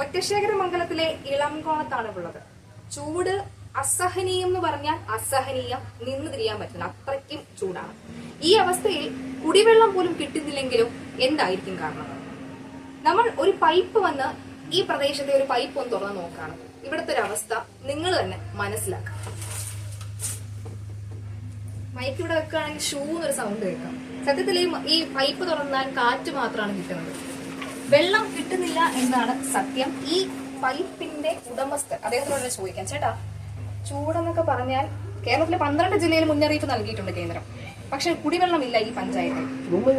ഒറ്റശേഖര മംഗലത്തിലെ ഇളം ഇളംകോണത്താണ് ഉള്ളത് ചൂട് അസഹനീയം എന്ന് പറഞ്ഞാൽ അസഹനീയം നിന്ന് തിരിയാൻ പറ്റില്ല അത്രയ്ക്കും ചൂടാണ്. ഈ അവസ്ഥയിൽ കുടിവെള്ളം പോലും കിട്ടുന്നില്ലെങ്കിലും എന്തായിരിക്കും കാരണം? നമ്മൾ ഒരു പൈപ്പ് വന്ന് ഈ പ്രദേശത്തെ ഒരു പൈപ്പ് ഒന്ന് തുറന്ന് നോക്കുകയാണ് ഇവിടുത്തെ ഒരു അവസ്ഥ നിങ്ങൾ തന്നെ മനസ്സിലാക്കാം മൈക്ക് ഇവിടെ വെക്കുകയാണെങ്കിൽ ഷൂ എന്നൊരു സൗണ്ട് കേൾക്കാം. സത്യത്തിൽ ഈ പൈപ്പ് തുറന്നാൽ കാറ്റ് മാത്രമാണ് കിട്ടുന്നത്. വെള്ളം കിട്ടുന്നില്ല എന്നാണ് സത്യം. ഈ പൈപ്പിന്റെ ഉടമസ്ഥർ അദ്ദേഹത്തിനോട് ചോദിക്കാം ചേട്ടാ ചൂടെന്നൊക്കെ പറഞ്ഞാൽ കേരളത്തിലെ പന്ത്രണ്ട് ജില്ലയിൽ മുന്നറിയിപ്പ് നൽകിയിട്ടുണ്ട് കേന്ദ്രം. പക്ഷെ കുടിവെള്ളമില്ല ഈ പഞ്ചായത്തിൽ. മുമ്പ്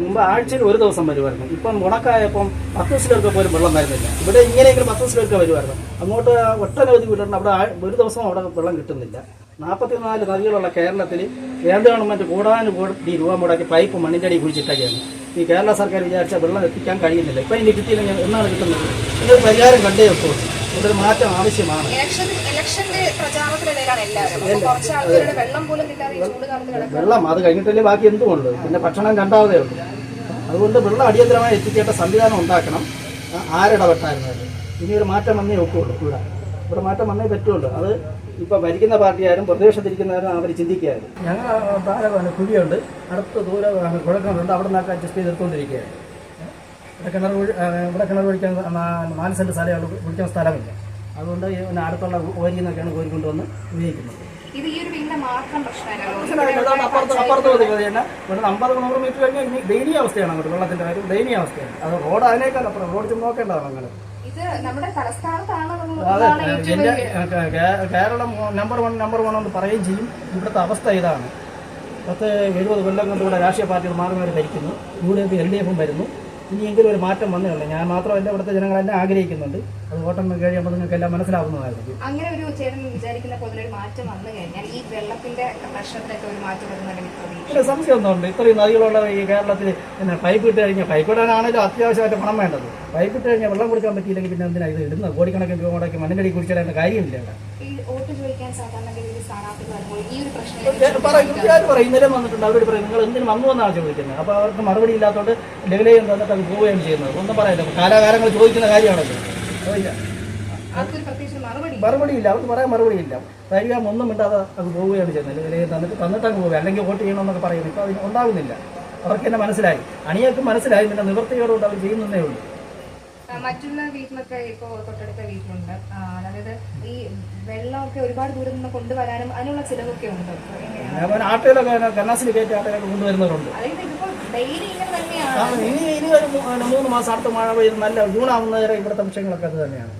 മുമ്പ് ആഴ്ചയിൽ ഒരു ദിവസം വരുമായിരുന്നു. ഇപ്പം ഉണക്കായപ്പം പത്ത് ദിവസത്തിലൊക്കെ പോലും വെള്ളം വരുന്നില്ല. ഇവിടെ ഇങ്ങനെയെങ്കിലും പത്ത് ദിവസത്തിലൊക്കെ വരുമായിരുന്നു. അങ്ങോട്ട് ഒട്ടനവധി വീടുണ്ട്. അവിടെ ഒരു ദിവസം അവിടെ വെള്ളം കിട്ടുന്നില്ല. നാൽപ്പത്തിനാല് നദികളുള്ള കേരളത്തിൽ കേന്ദ്ര ഗവൺമെന്റ് കൂടാനും കൂടി രൂപ മുടക്കി പൈപ്പ് മണ്ണിന്റെ അടി കുഴിച്ചിട്ടൊക്കെയാണ്. ഈ കേരള സർക്കാർ വിചാരിച്ച വെള്ളം എത്തിക്കാൻ കഴിയുന്നില്ല. ഇപ്പം ഇനി കിട്ടിയില്ലെങ്കിൽ എന്നാണ് കിട്ടുന്നത്? ഇതിനൊരു പരിഹാരം കണ്ടേ വെക്കുള്ളൂ ഇതൊരു മാറ്റം ആവശ്യമാണ്. വെള്ളം അത് കഴിഞ്ഞിട്ടല്ലേ ബാക്കി എന്തുമുണ്ട് പിന്നെ ഭക്ഷണം രണ്ടാമതേ ഉള്ളൂ. അതുകൊണ്ട് വെള്ളം അടിയന്തരമായി എത്തിക്കേണ്ട സംവിധാനം ഉണ്ടാക്കണം. ആരിടപെട്ടായിരുന്നത് ആരിടപെട്ടായിരുന്നു ഇനി ഒരു മാറ്റം വന്നേ ഒക്കുള്ളൂ. ഇവിടെ ഇവിടെ മാറ്റം വന്നേ പറ്റുള്ളൂ. അത് ഇപ്പം ഭരിക്കുന്ന പാർട്ടിയാരും പ്രദേശത്തിരിക്കുന്നവരും അവർ ചിന്തിക്കുകയായിരുന്നു ഞങ്ങൾ താഴെ കുഴിയുണ്ട്. അടുത്ത ദൂരെ കുഴക്കുന്നുണ്ട് അവിടെ നിന്നൊക്കെ അഡ്ജസ്റ്റ് ചെയ്തെടുത്തുകൊണ്ടിരിക്കുകയാണ് ഇവിടെ കിണർ ഇവിടെ കിണർ കുഴിക്കാൻ മാനസിന്റെ നാല് സെന്റ് സ്ഥലമുള്ള കുഴിക്കാൻ സ്ഥലമില്ല. അതുകൊണ്ട് പിന്നെ അടുത്തുള്ള ഓരിയിൽ നിന്നൊക്കെയാണ് കോരി കൊണ്ടുവന്ന് ഉപയോഗിക്കുന്നത്. ഇത് ഈ ഒരു വീടിന്റെ മാത്രം പ്രശ്നമല്ലല്ലോ അപ്പുറത്ത് അപ്പുറത്ത് ഇവിടെ അമ്പത് നൂറ് മീറ്റർ കഴിഞ്ഞാൽ ഇനി ദയനീയ അവസ്ഥയാണ് അങ്ങോട്ട് വെള്ളത്തിന്റെ കാര്യം. ദയനീയ അവസ്ഥയാണ് അത് റോഡ് അതിനേക്കാൾ അപ്പുറം. റോഡ് ചുമ്മാ നോക്കേണ്ടതാണ് അങ്ങനെ ഇത് നമ്മുടെ തലസ്ഥാനത്താണ് Keralam number one number one എന്ന് പറയുകയും ചെയ്യും. ഇവിടുത്തെ അവസ്ഥ ഇതാണ്. പത്ത് എഴുപത് കൊല്ലം കൊണ്ട് ഇവിടെ രാഷ്ട്രീയ പാർട്ടികൾ മാറി മാറി ഭരിക്കുന്നു. U D F L D എഫും വരുന്നു. ഇനിയെങ്കിലും ഒരു മാറ്റം വന്നേ ഞാൻ മാത്രമല്ല ഇവിടുത്തെ ജനങ്ങളെല്ലാം ആഗ്രഹിക്കുന്നുണ്ട്. അത് വോട്ടം കഴിയുമ്പോൾ നിങ്ങൾക്ക് എല്ലാം മനസ്സിലാവുന്നതായിരിക്കും. അങ്ങനെ ഒരു ചേട്ടൻ വിചാരിക്കുന്ന പോലെ ഒരു മാറ്റം വന്നു കഴിഞ്ഞാൽ ഈ വെള്ളത്തിന്റെ പ്രശ്നത്തിനൊക്കെ ഒരു മാറ്റം വരുന്നതിന് പ്രതീക്ഷ പിന്നെ സംശയം ഒന്നുണ്ട്. ഇത്രയും നദികളുള്ള ഈ കേരളത്തിൽ പിന്നെ പൈപ്പ് ഇട്ട് കഴിഞ്ഞാൽ പൈപ്പ് ഇടാനാണെങ്കിലും അത്യാവശ്യമായിട്ട് പണം വേണ്ടത്. പൈപ്പ് ഇട്ട് കഴിഞ്ഞാൽ വെള്ളം കുടിക്കാൻ പറ്റിയില്ലെങ്കിൽ പിന്നെ എന്തിനാ ഇത് ഇടുന്നത്? കോടിക്കണക്കിന് രൂപ മുടക്കി മണ്ണിനടി കുടിച്ചിടേണ്ട കാര്യമില്ല പറയും ഇന്നലെ വന്നിട്ടുണ്ട്. അവരോട് പറയും നിങ്ങൾ എന്തിനു വന്നു എന്നാണ് ചോദിക്കുന്നത്? അപ്പോൾ അവർക്ക് മറുപടി ഇല്ലാത്തതുകൊണ്ട് ലെവലേയും തന്നിട്ട് അത് പോവുകയാണ് ചെയ്യുന്നത്. ഒന്നും പറയില്ല കാലാകാലങ്ങൾ ചോദിക്കുന്ന കാര്യമാണല്ലോ. മറുപടി ഇല്ല. അവർക്ക് പറയാൻ മറുപടി ഇല്ല പരിഹാരം ഒന്നും മിണ്ടാതെ അത് പോവുകയാണ് ചെയ്യുന്നത്. അല്ലെങ്കിൽ തന്നിട്ട് തന്നിട്ട് അങ്ങ് പോവുക അല്ലെങ്കിൽ വോട്ട് ചെയ്യണമെന്നൊക്കെ പറയുന്നു. ഇപ്പോൾ അതിന് ഉണ്ടാകുന്നില്ല അവർക്ക് തന്നെ മനസ്സിലായി. അണിയർക്ക് മനസ്സിലായി. പിന്നെ നിവൃത്തിയോടുകൂടി അവർ ചെയ്യുന്നതേ ഉള്ളൂ. മറ്റുള്ള വീട്ടിലൊക്കെ ഇപ്പോൾ തൊട്ടടുത്ത വീട്ടിലുണ്ട്. അതായത് ഈ വെള്ളമൊക്കെ ഒരുപാട് ദൂരം നിന്ന് കൊണ്ടുവരാനും അതിനുള്ള ചിലവൊക്കെ ഉണ്ട്. ആട്ടുകളൊക്കെ ആട്ടയിലൊക്കെ കന്നാസിൽ കയറ്റി ആട്ടയിലൊക്കെ കൊണ്ടുവരുന്നവരുണ്ട്. ഇനി ഇനി ഒരു മൂന്ന് മാസം അടുത്ത മഴ പെയ്ത് നല്ല ജൂൺ ആവുന്നവരെ ഇവിടുത്തെ വിഷയങ്ങളൊക്കെ അത് തന്നെയാണ്.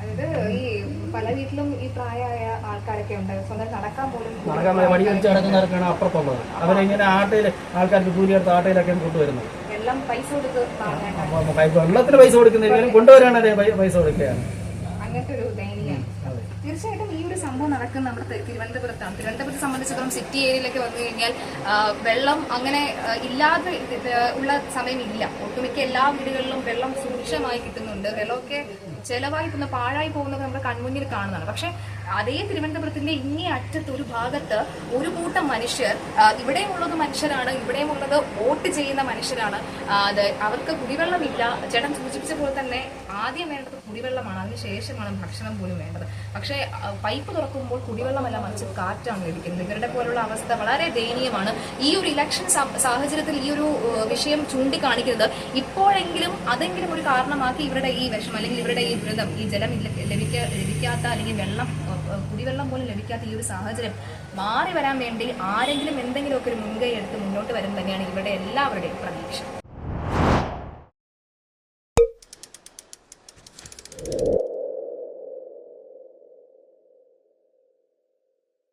അതായത് ഈ പല വീട്ടിലും ഈ പ്രായമായ ആൾക്കാരൊക്കെ ഉണ്ട്. സ്വന്തം നടക്കാൻ പോലും നടക്കാൻ വഴി വടി വലിച്ച് കിടക്കുന്നവർക്കാണ് അപ്പുറത്തുള്ളത്. അവരിങ്ങനെ ആട്ടയിൽ ആൾക്കാർക്ക് കൂലിയെടുത്ത് ആട്ടയിലൊക്കെ കൊണ്ടുവരുന്നത് എല്ലാം പൈസ കൊടുത്ത് വെള്ളത്തിന് പൈസ കൊടുക്കുന്നില്ലെങ്കിലും കൊണ്ടുവരാണെങ്കിൽ പൈസ കൊടുക്കുകയാണ്. അങ്ങനത്തെ ഒരു ദയനീയം തീർച്ചയായിട്ടും ഈ ഒരു സംഭവം നടക്കുന്ന നമ്മുടെ തിരുവനന്തപുരത്താണ്. തിരുവനന്തപുരത്തെ സംബന്ധിച്ചിടത്തോളം സിറ്റി ഏരിയയിലൊക്കെ വന്നു കഴിഞ്ഞാൽ വെള്ളം അങ്ങനെ ഇല്ലാതെ ഉള്ള സമയമില്ല ഒട്ടുമിക്ക എല്ലാ വീടുകളിലും വെള്ളം സുരക്ഷമായി കിട്ടുന്നുണ്ട്. വെള്ളമൊക്കെ ചെലവായി പോകുന്ന പാഴായി പോകുന്നത് നമ്മുടെ കൺമുന്നിൽ കാണുന്നതാണ്. പക്ഷേ അതേ തിരുവനന്തപുരത്തിന്റെ ഇങ്ങേ അറ്റത്ത് ഒരു ഭാഗത്ത് ഒരു കൂട്ടം മനുഷ്യർ ഇവിടെയുമുള്ളത് മനുഷ്യരാണ് ഇവിടെയുമുള്ളത് വോട്ട് ചെയ്യുന്ന മനുഷ്യരാണ്. അത് അവർക്ക് കുടിവെള്ളമില്ല. ചേട്ടൻ സൂചിപ്പിച്ച പോലെ തന്നെ ആദ്യം വേണ്ടത് കുടിവെള്ളമാണ്. അതിനുശേഷമാണ് ഭക്ഷണം പോലും വേണ്ടത്. പക്ഷേ പൈപ്പ് തുറക്കുമ്പോൾ കുടിവെള്ളമല്ല മറിച്ച് കാറ്റാണ് ലഭിക്കുന്നത്. ഇവരുടെ പോലുള്ള അവസ്ഥ വളരെ ദയനീയമാണ്. ഈ ഒരു ഇലക്ഷൻ സാഹചര്യത്തിൽ ഈ ഒരു വിഷയം ചൂണ്ടിക്കാണിക്കുന്നത് ഇപ്പോഴെങ്കിലും അതെങ്കിലും ഒരു കാരണമാക്കി ഇവരുടെ ഈ വിഷമം അല്ലെങ്കിൽ ഇവരുടെ ഈ ദുരിതം ഈ ജലം ലഭിക്കാത്ത അല്ലെങ്കിൽ വെള്ളം കുടിവെള്ളം പോലും ലഭിക്കാത്ത ഈ ഒരു സാഹചര്യം മാറി വരാൻ വേണ്ടി ആരെങ്കിലും എന്തെങ്കിലുമൊക്കെ ഒരു മുൻകൈ എടുത്ത് മുന്നോട്ട് വരും തന്നെയാണ് ഇവരുടെ എല്ലാവരുടെയും പ്രതീക്ഷ. Thank you.